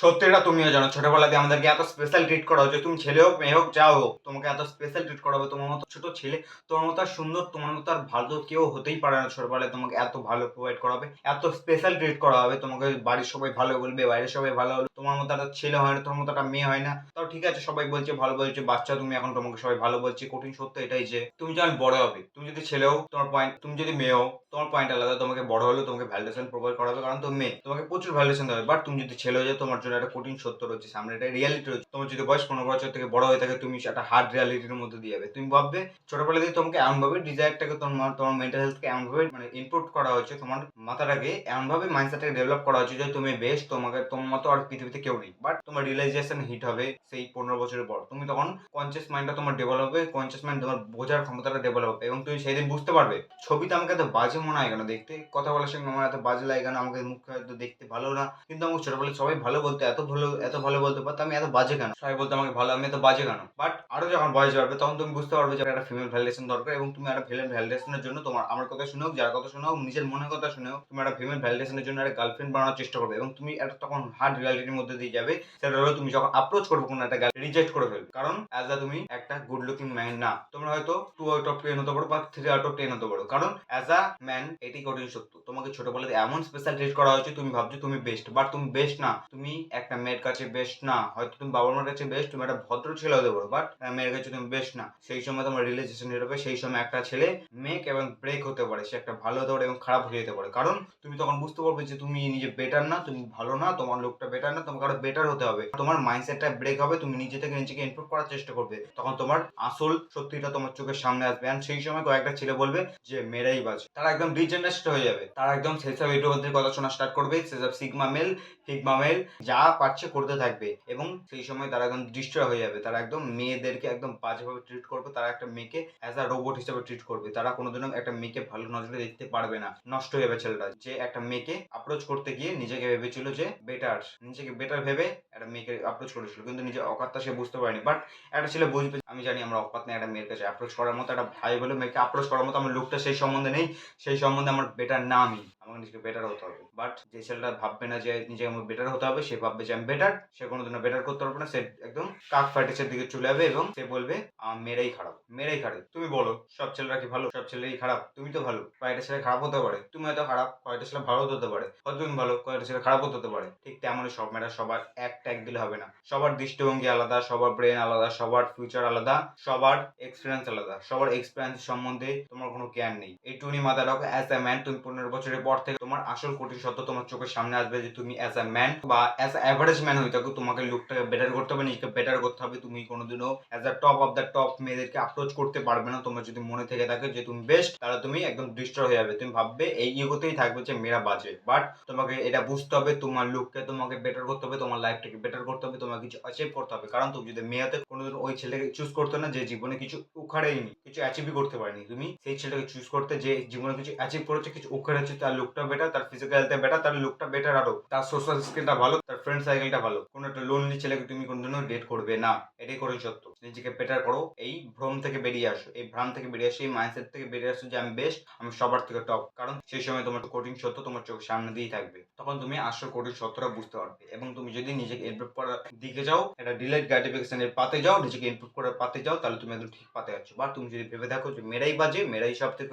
সত্যিটা তুমিও জানো, ছোটবেলাতে আমাদেরকে এত স্পেশাল ট্রিট করা হচ্ছে তুমি ছেলে হোক, মেয়ে হোক, যা হোক, তোমাকে এত স্পেশাল ট্রিট করা হবে। তোমার মতো ছোট ছেলে, তোমার মতো আর সুন্দর, তোমার মতো আর ভালো কেউ হতেই পারে না ছোটবেলায়। তোমাকে এত ভালো প্রোভাইড করা হবে, এত স্পেশাল ট্রিট করা হবে। তোমাকে বাড়ির সবাই ভালো বলবে, বাইরের সবাই ভালো তোমার মতো একটা ছেলে হয় না, তোমার মতো একটা মেয়ে হয় না। তাও ঠিক আছে, সবাই বলছে, ভালো বলছে, বাচ্চা তুমি, এখন তোমাকে সবাই ভালো বলছে, কঠিন সত্য এটাই যে, তুমি যখন বড় হবে, তুমি যদি ছেলে হও, তোমার পয়েন্ট তুমি যদি মেয়ে হও, তোমার পয়েন্ট আলাদা, তোমাকে বড় হলেও তোমাকে ভ্যালিডেশন প্রোভাইড করা হবে, কারণ তুমি মেয়ে, তোমাকে প্রচুর ভ্যালিডেশন দেবে বাট তুমি যদি ছেলে হয়ে তোমার জন্য একটা কঠিন সত্য রয়েছে, সামনে একটা রিয়ালিটি রয়েছে। তোমার যদি বয়স পনেরো বছর থেকে বড় হয়ে থাকে, তুমি একটা হার্ড রিয়ালিটির মধ্যে দিয়ে যাবে। তুমি ভাববে, ছোটবেলা থেকে তোমাকে এমনভাবে ডিজায়ারটাকে তোমার তোমার মেন্টাল হেলথকে এমনভাবে মানে ইনপুট করা হচ্ছে তোমার মাথাটাকে এমনভাবে মাইন্ডসেটটাকে ডেভেলপ করা হচ্ছে যে, তুমি বেস্ট তোমাকে, তোমার মতো আর পৃথিবীতে কেউ নেই। বাট তোমার রিয়েলাইজেশন হিট হবে সেই পনেরো বছরের পর। তুমি তখন কনসিয়াস মাইন্ডটা তোমার ডেভেলপ হবে কনসিয়াস মাইন্ড তোমার বোঝার ক্ষমতাটা ডেভেলপ হবে এবং তুমি সেই দিন বুঝতে পারবে ছবিতে আমাকে এত বাজে মনে হয় কেন দেখতে? কথা বলার সঙ্গে আমার এত বাজে লাগে কেন? আমাকে মুখ হয়তো দেখতে ভালো না। কিন্তু আমাকে ছোটবেলায় সবাই ভালো বলতো, এত ভালো এত ভালো বলতে পারতো আমি এত বাজে কেন? সবাই বলতো আমাকে ভালো, আমি এত বাজে কেন? বাট আরও যখন বয়স বাড়বে, তখন তুমি বুঝতে পারবে যে একটা ফিমেল ভ্যালিডেশন দরকার এবং তুমি একটা ফিমেল ভ্যালিডেশনের জন্য তোমার আমার কথা শুনেও, যার কথা শুনে হোক নিজের মনের কথা শুনে হোক তুমি একটা ফিমেল ভ্যালিডেশনের জন্য একটা গার্লফ্রেন্ড বানানোর চেষ্টা করবে এবং তুমি একটা তখন হার্ড রিয়ালিটির মধ্যে দিয়ে যাবে, সেটা হলো তুমি যখন অ্যাপ্রোচ করবে কোনো একটা গার্ল রিজেক্ট করে ফেলবে। কারণ অ্যাজ আ তুমি একটা গুড লুকিং ম্যান না, তোমরা হয়তো টু আউট অফ টেন হতে পারো বা থ্রি আউট অফ টেন হতে পারো। কারণ অ্যাজ আ ম্যান এটি কঠিন সত্য। তোমাকে ছোটবেলাতে এমন স্পেশাল ট্রিট করা হয়েছে, তুমি ভাবছ তুমি বেস্ট বাট তুমি বেস্ট না। তুমি একটা মেয়ের কাছে বেস্ট না। হয়তো তুমি বাবার মার কাছে বেস্ট তুমি একটা ভদ্র ছেলে হতে পারো বাট মেয়ের কাছে তুমি বেস্ট না। সেই সময় তোমার রিলেশন হবে, সেই সময় একটা ছেলে মেক এবং ব্রেক হতে পারে। সে একটা ভালো হতে পারে এবং খারাপ হয়ে যেতে পারে। কারণ, তুমি তখন বুঝতে পারবে যে তুমি নিজে বেটার না, তুমি ভালো না, তোমার লোকটা বেটার না তোমাকে আরও বেটার হতে হবে। তোমার মাইন্ডসেটটা ব্রেক হবে, তুমি নিজে থেকে নিজেকে ইমপ্রুভ করার চেষ্টা করবে। তখন তোমার আসল সত্যিটা তোমার চোখের সামনে আসবে। And সেই সময় কয়েকটা ছেলে বলবে যে, মেয়েরাই বাজে। তারা একদম ডিজেনারেস্ট হয়ে যাবে। তারা একদম সেসব ইউটিউবারদের কথা শোনা স্টার্ট করবে। সেসব সিগমা মেল ফিগমা মেল যা পাচ্ছে করতে থাকবে। এবং সেই সময় তারা একদম ডিস্ট্রয় হয়ে যাবে। তারা একদম মেয়েদেরকে একদম বাজেভাবে ট্রিট করবে। তারা একটা মেয়েকে অ্যাজ আ রোবট হিসেবে ট্রিট করবে। তারা কোনোদিনও একটা মেয়েকে ভালো নজরে দেখতে পারবে না। নষ্ট হয়ে যাবে ছেলেটা যে একটা মেয়েকে অ্যাপ্রোচ করতে গিয়ে নিজেকে ভেবেছিল যে বেটার নিজেকে বেটার ভেবে একটা মেয়েকে অ্যাপ্রোচ করেছিল। কিন্তু নিজের অকাতটা সে বুঝতে পারেনি। বাট একটা ছেলে বুঝবে আমি জানি আমরা অকাত না একটা মেয়ের কাছে অ্যাপ্রোচ করার মতো একটা ভাই বলে মেয়েকে অ্যাপ্রোচ করার মতো আমার লুকটা সেই সম্বন্ধে নেই। সেই সম্বন্ধে আমার বেটার না আমি আমাকে নিজেকে বেটার হতে হবে। বাট যে ছেলেটা ভাববে না যে নিজেকে আমার বেটার হতে হবে, সে ভাববে যে আমি বেটার সে কোনোদিনও বেটার করতে পারবে না। সে একদম কাক ফাইটিসের দিকে চলে যাবে এবং সে বলবে আমার মেয়েরাই খারাপ। মেয়েরাই খারাপ। তুমি বলো, সব ছেলেরা কি ভালো? সব ছেলেরাই খারাপ। তুমি তো ভালো। কয়েকটা ছেলে খারাপ হতে পারে? তুমি হয়তো খারাপ কয়েকটা ছেলে ভালো হতে পারে? হয়তো তুমি ভালো কয়েকটা ছেলে খারাপ হতে পারে? ঠিক তেমনই সব মেয়েরা সবার এক ট্যাগ দিলে হবে না। সবার দৃষ্টিভঙ্গি আলাদা, সবার ব্রেন আলাদা, সবার ফিউচার আলাদা, সবার এক্সপিরিয়েন্স আলাদা, সবার এক্সপিরিয়েন্স সম্বন্ধে তোমার কোনো জ্ঞান নেই। এই টুনি মাথা রাখো অ্যাজ এ ম্যান তুমি পনেরো বছরের পর থেকে তোমার আসল কঠিন সত্য তোমার চোখের সামনে আসবে যে তুমি অ্যাজ এ ম্যান বা অ্যাজ অ্যাভারেজ ম্যান হয়ে থাকো, তোমাকে লুকটাকে বেটার করতে হবে, নিজেকে বেটার করতে হবে। তুমি কোনোদিনও as a top of the top মেয়েদেরকে অ্যাপ্রোচ করতে পারবে না। তোমার যদি মনে থেকে থাকে যে তুমি বেস্ট তাহলে তুমি একদম ডিস্ট্রয় হয়ে যাবে। তুমি ভাববে এই ইগোতেই থাকবে যে মেয়েরা বাজে। বাট তোমাকে এটা বুঝতে হবে, তোমার লুককে তোমাকে বেটার করতে হবে, তোমার লাইফটাকে বেটার করতে হবে তোমার কিছু অ্যাচিভ করতে হবে। কারণ তুমি যদি মেয়েতে কোনোদিন ওই ছেলেকে চুজ করতে না, যে জীবনে কিছু উখাড়েইনি কিছু অ্যাচিভই করতে পারেনি, তুমি সেই ছেলেকে চুজ করতে, যে জীবনে কিছু অ্যাচিভ করেছে, কিছু উখাড়েছে, তার লুকটা বেটার তার ফিজিক্যাল হেলথে বেটার তার লুকটা বেটার আরও, তার সোশ্যাল স্কিলটা ভালো, তার ফ্রেন্ড সাইকেলটা ভালো। কোনো একটা লোনলি ছেলেকে তুমি কোনোদিনও ডেট করবে না। এটাই করে সত্য। নিজেকে বেটার করো। এই ভ্রম থেকে বেরিয়ে আসো। এই ভ্রাম থেকে বেরিয়ে আসো, এই মাইন্ডসেট থেকে বেরিয়ে আসো যে আমি বেস্ট আমি সবার থেকে টপ কারণ সেই সময় তোমার কঠিন সত্য তোমার চোখের সামনে দিয়েই থাকবে। তখন তুমি আসল কঠিন সত্যটা বুঝতে পারবে। এবং তুমি যদি নিজেকে ইমপ্রুভ করার দিকে যাও এটা ডিলাইট গ্রাটিফিকেশনের পাতে যাও, নিজেকে ইমপ্রুভ করার পাতে যাও, তাহলে তুমি একদম ঠিক পাতে যাচ্ছ বা তুমি যদি ভেবে দেখো যে মেরাই বাজে মেরাই সব থেকে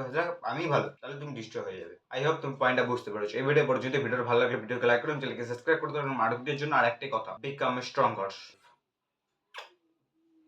আমি ভালো, তাহলে তুমি ডিস্ট্রয় হয়ে যাবে। আই হোপ তুমি পয়েন্টটা বুঝতে পেরেছ। এই ভিডিও পর যদি ভিডিওটা ভালো লাগলে ভিডিওকে লাইক করুন চ্যানেলকে সাবস্ক্রাইব করতে পারেন ভিডিওর জন্য আর একটাই কথা বিকাম স্ট্রঙ্গার